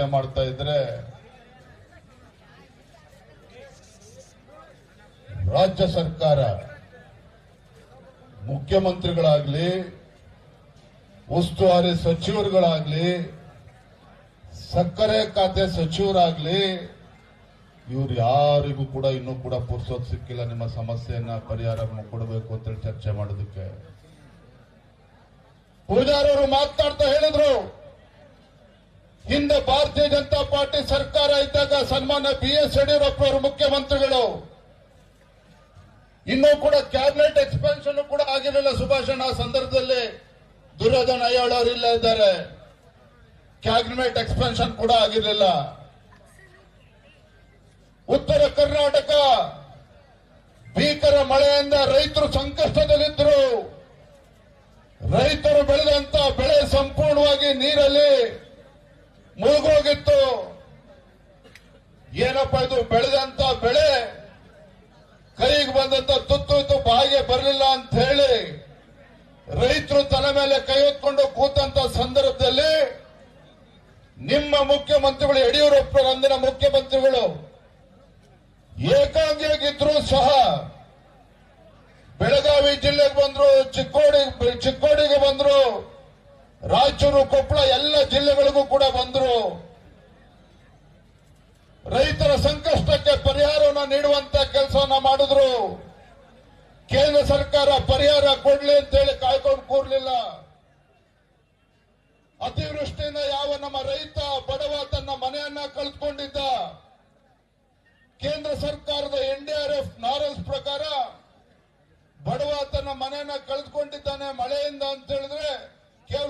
ಪ್ರತಿಭಟನೆ ಮಾಡ್ತಾ ಇದ್ರೆ ರಾಜ್ಯ ಸರ್ಕಾರ ಮುಖ್ಯಮಂತ್ರಿಗಳಾಗ್ಲಿ, ಉಸ್ತುವಾರಿ ಸಚಿವರುಗಳಾಗ್ಲಿ, ಸಕ್ಕರೆ ಖಾತೆ ಸಚಿವರಾಗ್ಲಿ, ಇವ್ರು ಯಾರಿಗೂ ಕೂಡ ಇನ್ನೂ ಕೂಡ ಪುರ್ಸೋದ್ ಸಿಕ್ಕಿಲ್ಲ, ನಿಮ್ಮ ಸಮಸ್ಯೆಯನ್ನ ಪರಿಹಾರ ಕೊಡಬೇಕು ಅಂತೇಳಿ ಚರ್ಚೆ ಮಾಡೋದಕ್ಕೆ. ಪೂಜಾರವರು ಮಾತನಾಡ್ತಾ ಹೇಳಿದ್ರು. ಹಿಂದೆ ಭಾರತೀಯ ಜನತಾ ಪಾರ್ಟಿ ಸರ್ಕಾರ ಇದ್ದಾಗ ಸನ್ಮಾನ ಬಿ ಎಸ್ ಯಡಿಯೂರಪ್ಪ ಅವರು ಮುಖ್ಯಮಂತ್ರಿಗಳು. ಇನ್ನೂ ಕೂಡ ಕ್ಯಾಬಿನೆಟ್ ಎಕ್ಸ್ಪೆನ್ಷನ್ ಕೂಡ ಆಗಿರಲಿಲ್ಲ ಸುಭಾಷಣ ಆ ಸಂದರ್ಭದಲ್ಲಿ. ದುರ್ಯೋಧನ ಅಯ್ಯೋಳ್ ಅವರು ಇಲ್ಲ ಇದ್ದಾರೆ. ಕ್ಯಾಬಿನೆಟ್ ಎಕ್ಸ್ಪೆನ್ಷನ್ ಕೂಡ ಆಗಿರಲಿಲ್ಲ. ಉತ್ತರ ಕರ್ನಾಟಕ, ಭೀಕರ ಮಳೆಯಿಂದ ರೈತರು ಸಂಕಷ್ಟದಲ್ಲಿದ್ದರು ರೈತರು ಬೆಳೆದಂತ ಬೆಳೆ ಸಂಪೂರ್ಣವಾಗಿ ನೀರಲ್ಲಿ. ಮುಳುಗೋಗಿತ್ತು. ಏನಪ್ಪ ಇದು ಬೆಳೆದಂತ ಬೆಳೆ? ಕೈಗೆ ಬಂದಂತ ತುತ್ತು ಇತ್ತು, ಬಾಯಿಗೆ ಬರಲಿಲ್ಲ ಅಂತ ಹೇಳಿ ರೈತರು ತಲೆ ಮೇಲೆ ಕೈ ಹೊತ್ಕೊಂಡು ಕೂತಂತ ಸಂದರ್ಭದಲ್ಲಿ ನಿಮ್ಮ ಮುಖ್ಯಮಂತ್ರಿಗಳು, ಯಡಿಯೂರಪ್ಪ ಅಂದಿನ ಮುಖ್ಯಮಂತ್ರಿಗಳು ಏಕಾಂಗಿಯಾಗಿದ್ರು ಸಹ ಬೆಳಗಾವಿ ಜಿಲ್ಲೆಗೆ ಬಂದ್ರು, ಚಿಕ್ಕೋಡಿ ಚಿಕ್ಕೋಡಿಗೆ ಬಂದ್ರು ರಾಯಚೂರು ಕೊಪ್ಪಳ ಎಲ್ಲ ಜಿಲ್ಲೆಗಳಿಗೂ ಕೂಡ ಬಂದ್ರು. ರೈತರ ಸಂಕಷ್ಟಕ್ಕೆ ಪರಿಹಾರವನ್ನು ನೀಡುವಂತ ಕೆಲಸವನ್ನ ಮಾಡಿದ್ರು. ಕೇಂದ್ರ ಸರ್ಕಾರ ಪರಿಹಾರ ಕೊಡ್ಲಿ ಅಂತೇಳಿ ಕಾಯ್ಕೊಂಡು ಕೂರ್ಲಿಲ್ಲ. ಅತಿವೃಷ್ಟಿಯಿಂದ ಯಾವ ನಮ್ಮ ರೈತ ಬಡವ ತನ್ನ ಮನೆಯನ್ನ ಕಳೆದುಕೊಂಡಿದ್ದ. ಕೇಂದ್ರ ಸರ್ಕಾರದ ಎನ್ಡಿಆರ್ಎಫ್ ನಾರಲ್ಸ್ ಪ್ರಕಾರ ಬಡವ ತನ್ನ ಮನೆಯನ್ನ ಕಳೆದುಕೊಂಡಿದ್ದಾನೆ ಮಳೆಯಿಂದ ಅಂತ ಹೇಳಿದ್ರೆ ಕೇವಲ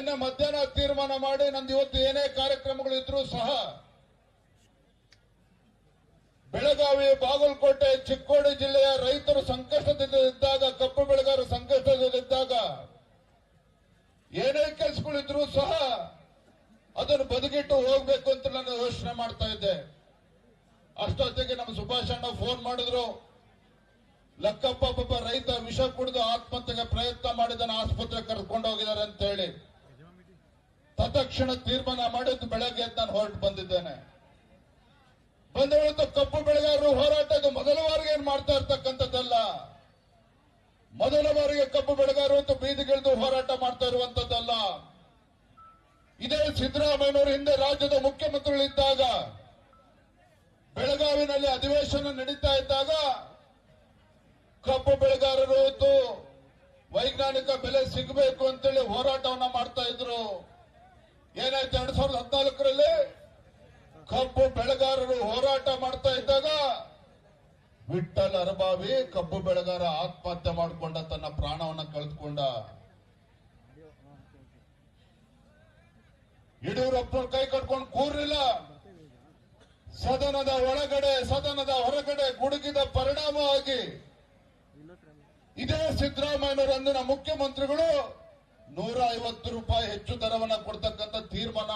ನಿನ್ನೆ ಮಧ್ಯಾಹ್ನ ತೀರ್ಮಾನ ಮಾಡಿ, ನಂದು ಇವತ್ತು ಏನೇ ಕಾರ್ಯಕ್ರಮಗಳು ಇದ್ರೂ ಸಹ, ಬೆಳಗಾವಿ, ಬಾಗಲಕೋಟೆ, ಚಿಕ್ಕೋಡಿ ಜಿಲ್ಲೆಯ ರೈತರು ಸಂಕಷ್ಟದಲ್ಲಿದ್ದಾಗ ಕಬ್ಬು ಬೆಳೆಗಾರರು ಸಂಕಷ್ಟದಲ್ಲಿದ್ದಾಗ, ಏನೇ ಕೆಲಸಗಳಿದ್ರೂ ಸಹ ಅದನ್ನು ಬದುಕಿಟ್ಟು ಹೋಗ್ಬೇಕು ಅಂತ ನಾನು ಯೋಚನೆ ಮಾಡ್ತಾ ಇದ್ದೆ. ಅಷ್ಟೊತ್ತಿಗೆ ನಮ್ಮ ಸುಭಾಷ್ ಅಣ್ಣ ಫೋನ್ ಮಾಡಿದ್ರು. ಲಕ್ಕಪ್ಪ ಪಾಪ ರೈತ ವಿಷ ಕುಡಿದು ಆತ್ಮಹತ್ಯೆಗೆ ಪ್ರಯತ್ನ ಮಾಡಿದನ ಆಸ್ಪತ್ರೆ ಕರ್ಕೊಂಡು ಹೋಗಿದ್ದಾರೆ ಅಂತ ಹೇಳಿ. ತತ್ಕ್ಷಣ ತೀರ್ಮಾನ ಮಾಡಿದ್ದು ಬೆಳಗ್ಗೆ ನಾನು ಹೊರಟು ಬಂದಿದ್ದೇನೆ. ಬಂದ ಕಬ್ಬು ಬೆಳೆಗಾರರು ಹೋರಾಟದ ಮೊದಲ ಬಾರಿಗೆ ಏನ್ ಮಾಡ್ತಾ ಇರ್ತಕ್ಕಂಥದ್ದಲ್ಲ? ಮೊದಲ ಬಾರಿಗೆ ಕಬ್ಬು ಬೆಳೆಗಾರರು ಅಂತ ಬೀದಿಗಿಳಿದು ಹೋರಾಟ ಮಾಡ್ತಾ ಇರುವಂತದ್ದಲ್ಲ ಇದೇ ಸಿದ್ದರಾಮಯ್ಯನವರು ಹಿಂದೆ ರಾಜ್ಯದ ಮುಖ್ಯಮಂತ್ರಿಗಳಿದ್ದಾಗ, ಬೆಳಗಾವಿನಲ್ಲಿ ಅಧಿವೇಶನ ನಡೀತಾ ಇದ್ದಾಗ ಕಬ್ಬು ಬೆಳೆಗಾರರು ವೈಜ್ಞಾನಿಕ ಬೆಲೆ ಸಿಗಬೇಕು ಅಂತೇಳಿ ಹೋರಾಟವನ್ನ ಏನಾಯ್ತು ಎರಡ್ ಸಾವಿರದ ಹದಿನಾಲ್ಕರಲ್ಲಿ? ಕಬ್ಬು ಬೆಳೆಗಾರರು ಹೋರಾಟ ಮಾಡ್ತಾ ಇದ್ದಾಗ ವಿಠಲ್ ಅರಬಾವಿ ಕಬ್ಬು ಬೆಳೆಗಾರ ಆತ್ಮಹತ್ಯೆ ಮಾಡಿಕೊಂಡ, ತನ್ನ ಪ್ರಾಣವನ್ನ ಕಳೆದುಕೊಂಡ. ಯಡಿಯೂರಪ್ಪನ ಕೈ ಕಟ್ಕೊಂಡು ಕೂರ್ಲಿಲ್ಲ. ಸದನದ ಒಳಗಡೆ, ಸದನದ ಹೊರಗಡೆ ಗುಡುಗಿದ ಪರಿಣಾಮವಾಗಿ ಇದೇ ಸಿದ್ದರಾಮಯ್ಯ ಅಂದಿನ ಮುಖ್ಯಮಂತ್ರಿಗಳು ನೂರ ಐವತ್ತು ರೂಪಾಯಿ ಹೆಚ್ಚು ದರವನ್ನ ಕೊಡ್ತಕ್ಕಂಥ ತೀರ್ಮಾನ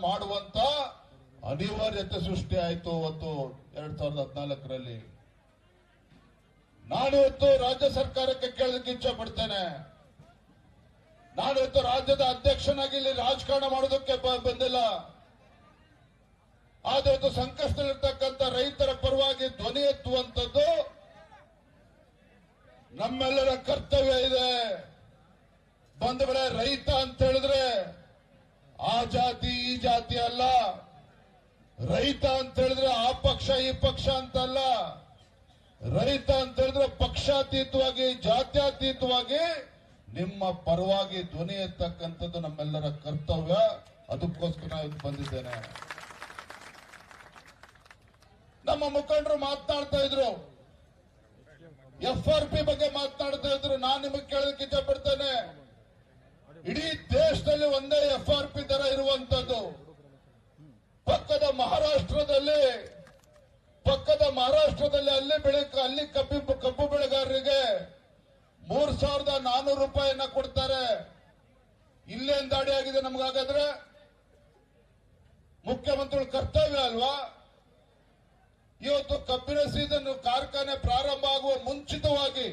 ಮಾಡುವಂತ ಅನಿವಾರ್ಯತೆ ಸೃಷ್ಟಿ ಆಯಿತು ಅವತ್ತು ಎರಡ್ ಸಾವಿರದ ಹದಿನಾಲ್ಕರಲ್ಲಿ. ನಾನಿವತ್ತು ರಾಜ್ಯ ಸರ್ಕಾರಕ್ಕೆ ಕೇಳೋದಕ್ಕೆ ಇಚ್ಛೆ ಪಡ್ತೇನೆ. ನಾನಿವತ್ತು ರಾಜ್ಯದ ಅಧ್ಯಕ್ಷನಾಗಿ ಇಲ್ಲಿ ರಾಜಕಾರಣ ಮಾಡೋದಕ್ಕೆ ಬಂದಿಲ್ಲ. ಆದ್ರೆ ಇವತ್ತು ಸಂಕಷ್ಟದಲ್ಲಿರ್ತಕ್ಕಂಥ ರೈತರ ಪರವಾಗಿ ಧ್ವನಿ ಎತ್ತುವಂಥದ್ದು ನಮ್ಮೆಲ್ಲರ ಕರ್ತವ್ಯ ಇದೆ. ಬಂದ ರೈತ ಅಂತ ಹೇಳಿದ್ರೆ ಆ ಜಾತಿ ಈ ಜಾತಿ ಅಲ್ಲ. ರೈತ ಅಂತ ಹೇಳಿದ್ರೆ ಆ ಪಕ್ಷ, ಈ ಪಕ್ಷ ಅಂತಲ್ಲ. ರೈತ ಅಂತ ಹೇಳಿದ್ರೆ ಪಕ್ಷಾತೀತವಾಗಿ, ಜಾತ್ಯಾತೀತವಾಗಿ ನಿಮ್ಮ ಪರವಾಗಿ ಧ್ವನಿ ಎತ್ತಕ್ಕಂಥದ್ದು ನಮ್ಮೆಲ್ಲರ ಕರ್ತವ್ಯ. ಅದಕ್ಕೋಸ್ಕರ ನಾನು ಬಂದಿದ್ದೇನೆ. ನಮ್ಮ ಮುಖಂಡರು ಮಾತನಾಡ್ತಾ ಇದ್ರು. ಎಫ್ ಆರ್ ಪಿ ಬಗ್ಗೆ ಮಾತನಾಡ್ತಾ ಇದ್ರು. ನಾನು ನಿಮಗೆ ಕೇಳೋದಕ್ಕೆ ಇಷ್ಟಪಡ್ತೇನೆ ಇಡೀ ಒಂದೇ ಎಫ್ ಆರ್ ಪಿ ದರ ಇರುವಂತದ್ದು. ಪಕ್ಕದ ಮಹಾರಾಷ್ಟ್ರದಲ್ಲಿ ಪಕ್ಕದ ಮಹಾರಾಷ್ಟ್ರದಲ್ಲಿ ಅಲ್ಲಿ ಬೆಳೆ ಅಲ್ಲಿ ಕಬ್ಬಿ, ಕಬ್ಬು ಬೆಳೆಗಾರರಿಗೆ ಮೂರ್ ಸಾವಿರದ ನಾನೂರು ರೂಪಾಯಿಯನ್ನ ಕೊಡ್ತಾರೆ. ಇಲ್ಲೇನ್ ದಾಡಿ ಆಗಿದೆ ನಮ್ಗಾಗಾದ್ರೆ ಮುಖ್ಯಮಂತ್ರಿಗಳ ಕರ್ತವ್ಯ ಅಲ್ವಾ? ಇವತ್ತು ಕಬ್ಬಿನ ಸೀಸನ್ ಕಾರ್ಖಾನೆ ಪ್ರಾರಂಭ ಆಗುವ ಮುಂಚಿತವಾಗಿ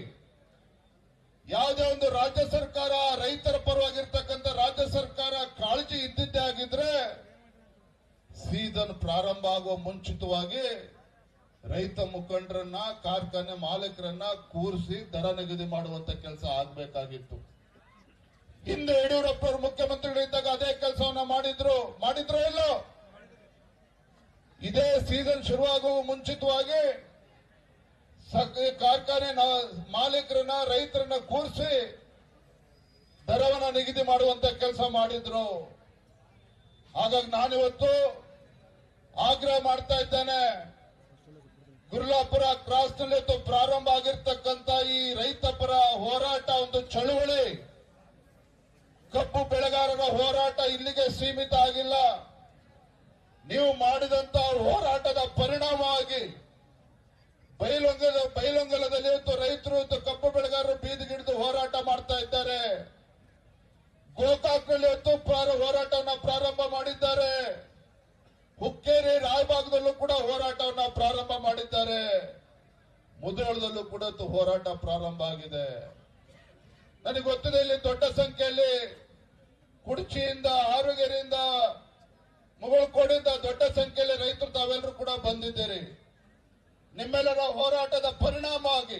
ಯಾವುದೇ ಒಂದು ರಾಜ್ಯ ಸರ್ಕಾರ, ರೈತರ ಪರವಾಗಿರ್ತಕ್ಕಂಥ ರಾಜ್ಯ ಸರ್ಕಾರ ಕಾಳಜಿ ಇದ್ದಿದ್ದೇ ಆಗಿದ್ರೆ ಸೀಸನ್ ಪ್ರಾರಂಭ ಆಗುವ ಮುಂಚಿತವಾಗಿ ರೈತ ಮುಖಂಡರನ್ನ, ಕಾರ್ಖಾನೆ ಮಾಲೀಕರನ್ನ ಕೂರಿಸಿ ದರ ನಿಗದಿ ಮಾಡುವಂತ ಕೆಲಸ ಆಗ್ಬೇಕಾಗಿತ್ತು. ಹಿಂದೆ ಯಡಿಯೂರಪ್ಪ ಅವರು ಮುಖ್ಯಮಂತ್ರಿಗಳಿದ್ದಾಗ ಅದೇ ಕೆಲಸವನ್ನ ಮಾಡಿದ್ರು. ಮಾಡಿದ್ರೋ ಇಲ್ಲೋ? ಇದೇ ಸೀಸನ್ ಶುರುವಾಗುವ ಮುಂಚಿತವಾಗಿ ಕಾರ್ಖಾನೆ ಮಾಲೀಕರನ್ನ, ರೈತರನ್ನ ಕೂರಿಸಿ ದರವನ್ನ ನಿಗದಿ ಮಾಡುವಂತ ಕೆಲಸ ಮಾಡಿದ್ರು. ಹಾಗಾಗಿ ನಾನಿವತ್ತು ಆಗ್ರಹ ಮಾಡ್ತಾ ಇದ್ದೇನೆ. ಗುರುಲಾಪುರ ಕ್ರಾಸ್ನಲ್ಲಿ ಪ್ರಾರಂಭ ಆಗಿರ್ತಕ್ಕಂತ ಈ ರೈತ ಪರ ಹೋರಾಟ ಒಂದು ಚಳುವಳಿ. ಕಬ್ಬು ಬೆಳೆಗಾರರ ಹೋರಾಟ ಇಲ್ಲಿಗೆ ಸೀಮಿತ ಆಗಿಲ್ಲ. ನೀವು ಮಾಡಿದಂತ ಹೋರಾಟದ ಪರಿಣಾಮವಾಗಿ ಬೈಲೊಂಗಲ, ಬೈಲಂಗಲದಲ್ಲಿ ರೈತರು ಕಬ್ಬು ಬೆಳೆಗಾರರು ಬೀದಿಗಿಡಿದು ಹೋರಾಟ ಮಾಡ್ತಾ ಇದ್ದಾರೆ. ಗೋಕಾಕ್ನಲ್ಲಿ ಇವತ್ತು ಹೋರಾಟವನ್ನು ಹೋರಾಟವನ್ನ ಪ್ರಾರಂಭ ಮಾಡಿದ್ದಾರೆ. ಹುಕ್ಕೇರಿ, ರಾಯಬಾಗದಲ್ಲೂ ಕೂಡ ಹೋರಾಟವನ್ನ ಪ್ರಾರಂಭ ಮಾಡಿದ್ದಾರೆ. ಮುದ್ರೋಳದಲ್ಲೂ ಕೂಡ ಹೋರಾಟ ಪ್ರಾರಂಭ ಆಗಿದೆ. ನನಗೆ ಗೊತ್ತಿದೆ ಇಲ್ಲಿ ದೊಡ್ಡ ಸಂಖ್ಯೆಯಲ್ಲಿ ಕುಡ್ಚಿಯಿಂದ, ಆರುಗೆರೆಯಿಂದ, ಮುಗಳಕೋಡಿಂದ ದೊಡ್ಡ ಸಂಖ್ಯೆಯಲ್ಲಿ ರೈತರು ತಾವೆಲ್ಲರೂ ಕೂಡ ಬಂದಿದ್ದೀರಿ. ನಿಮ್ಮೆಲ್ಲರ ಹೋರಾಟದ ಪರಿಣಾಮವಾಗಿ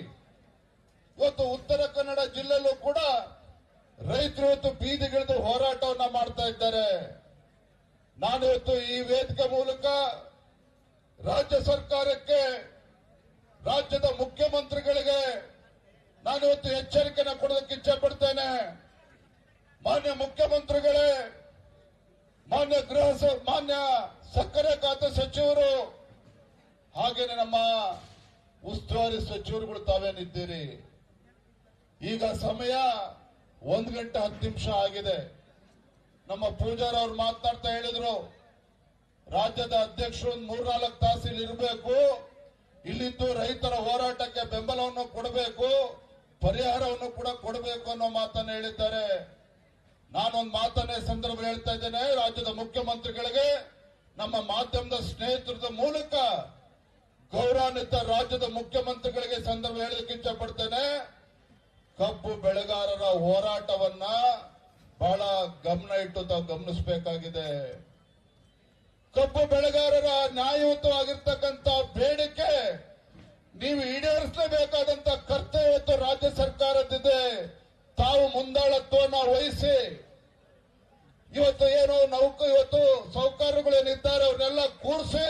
ಇವತ್ತು ಉತ್ತರ ಕನ್ನಡ ಜಿಲ್ಲೆಯಲ್ಲೂ ಕೂಡ ರೈತರು ಇವತ್ತು ಬೀದಿಗಿಳಿದು ಹೋರಾಟವನ್ನ ಮಾಡ್ತಾ ಇದ್ದಾರೆ. ನಾನು ಇವತ್ತು ಈ ವೇದಿಕೆ ಮೂಲಕ ರಾಜ್ಯ ಸರ್ಕಾರಕ್ಕೆ, ರಾಜ್ಯದ ಮುಖ್ಯಮಂತ್ರಿಗಳಿಗೆ ನಾನು ಇವತ್ತು ಎಚ್ಚರಿಕೆನ ಕೊಡೋದಕ್ಕೆ ಇಚ್ಛೆ ಪಡ್ತೇನೆ. ಮಾನ್ಯ ಮುಖ್ಯಮಂತ್ರಿಗಳೇ, ಮಾನ್ಯ ಗೃಹ ಮಾನ್ಯ ಸಕ್ಕರೆ ಖಾತೆ ಸಚಿವರು ಹಾಗೇನೆ ನಮ್ಮ ಉಸ್ತುವಾರಿ ಸಚಿವರುಗಳು ತಾವೇನಿದ್ದೀರಿ? ಈಗ ಸಮಯ ಒಂದ್ ಗಂಟೆ ಹತ್ತು ನಿಮಿಷ ಆಗಿದೆ. ನಮ್ಮ ಪೂಜಾರ್ ಅವ್ರು ಮಾತನಾಡ್ತಾ ಹೇಳಿದ್ರು, ರಾಜ್ಯದ ಅಧ್ಯಕ್ಷರು ಒಂದು ಮೂರ್ನಾಲ್ಕು ತಾಸು ಇಲ್ಲಿ ಇರಬೇಕು, ಇಲ್ಲಿದ್ದು ರೈತರ ಹೋರಾಟಕ್ಕೆ ಬೆಂಬಲವನ್ನು ಕೊಡಬೇಕು, ಪರಿಹಾರವನ್ನು ಕೂಡ ಕೊಡಬೇಕು ಅನ್ನೋ ಮಾತನ್ನ ಹೇಳಿದ್ದಾರೆ. ನಾನೊಂದು ಮಾತನ್ನೇ ಸಂದರ್ಭ ಹೇಳ್ತಾ ಇದ್ದೇನೆ, ರಾಜ್ಯದ ಮುಖ್ಯಮಂತ್ರಿಗಳಿಗೆ, ನಮ್ಮ ಮಾಧ್ಯಮದ ಸ್ನೇಹಿತರದ ಮೂಲಕ ಗೌರವಾನ್ವಿತ ರಾಜ್ಯದ ಮುಖ್ಯಮಂತ್ರಿಗಳಿಗೆ ಸಂದರ್ಭ ಹೇಳಲಿಕ್ಕೆ ಇಚ್ಛೆ ಕಬ್ಬು ಬೆಳೆಗಾರರ ಹೋರಾಟವನ್ನ ಬಹಳ ಗಮನ ಇಟ್ಟು ತಾವು ಗಮನಿಸಬೇಕಾಗಿದೆ. ಕಬ್ಬು ಬೆಳೆಗಾರರ ನ್ಯಾಯಯುತವಾಗಿರ್ತಕ್ಕಂಥ ಬೇಡಿಕೆ ನೀವು ಈಡೇರಿಸಲೇಬೇಕಾದಂತ ಕರ್ತವ್ಯ ರಾಜ್ಯ ಸರ್ಕಾರದಿದೆ ತಾವು ಮುಂದಾಳತ್ವವನ್ನು ವಹಿಸಿ ಇವತ್ತು ಏನು ನೌಕ ಇವತ್ತು ಸೌಕರ್ಯಗಳೇನಿದ್ದಾರೆ ಅವ್ರನ್ನೆಲ್ಲ ಕೂರಿಸಿ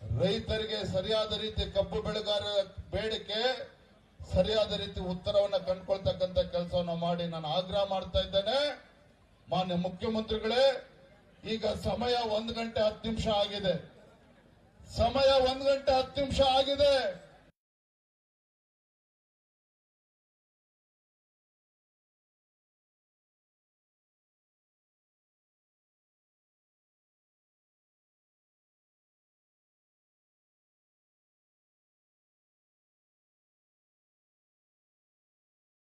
ರೈತರಿಗೆ ಸರಿಯಾದ ರೀತಿ ಕಬ್ಬು ಬೆಳೆಗಾರರ ಬೇಡಿಕೆ, ಸರಿಯಾದ ರೀತಿ ಉತ್ತರವನ್ನ ಕಂಡುಕೊಳ್ತಕ್ಕಂತ ಕೆಲಸವನ್ನು ಮಾಡಿ ನಾನು ಆಗ್ರಹ ಮಾಡ್ತಾ ಇದ್ದೇನೆ. ಮಾನ್ಯ ಮುಖ್ಯಮಂತ್ರಿಗಳೇ, ಈಗ ಸಮಯ ಒಂದು ಗಂಟೆ ಹತ್ತು ನಿಮಿಷ ಆಗಿದೆ. ಸಮಯ ಒಂದು ಗಂಟೆ ಹತ್ತು ನಿಮಿಷ ಆಗಿದೆ.